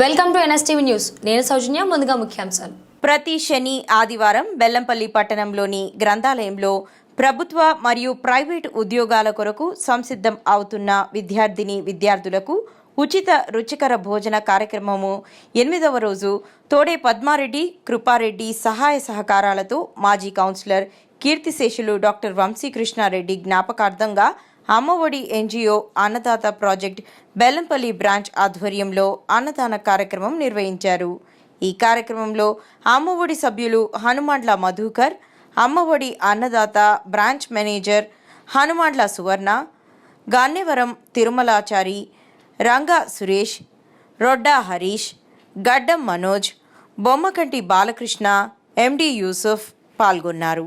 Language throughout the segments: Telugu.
Welcome to NSTV news. నేను సౌజన్య ముందుగా ముఖ్యాంశాలు. ప్రతి శని ఆదివారం బెల్లంపల్లి పట్టణంలోని గ్రంథాలయంలో ప్రభుత్వ మరియు ప్రైవేటు ఉద్యోగాల కొరకు సంసిద్ధం అవుతున్న విద్యార్థిని విద్యార్థులకు ఉచిత రుచికర భోజన కార్యక్రమము ఎనిమిదవ రోజు తోడే పద్మారెడ్డి కృపారెడ్డి సహాయ సహకారాలతో మాజీ కౌన్సిలర్ కీర్తిశేషులు doctor Vamsi Krishna Reddy జ్ఞాపకార్థంగా Ammaodi NGO Annadata project Bellampalli branch ఆధ్వర్యంలో అన్నదాన కార్యక్రమం నిర్వహించారు. ఈ కార్యక్రమంలో అమ్మఒడి సభ్యులు హనుమాండ్ల మధుకర్ అమ్మఒడి అన్నదాత బ్రాంచ్ మేనేజర్ హనుమాండ్ల సువర్ణ గాన్నివరం తిరుమలాచారి రంగా సురేష్ రొడ్డా హరీష్ గడ్డం మనోజ్ బొమ్మకంటి బాలకృష్ణ ఎండి యూసుఫ్ పాల్గొన్నారు.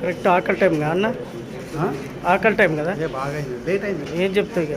కరెక్ట్ ఆకలి టైం కదా అన్న ఆకలి టైం కదా అదే బాగా అయింది లేట్ అయింది ఏం చెప్తావు ఇక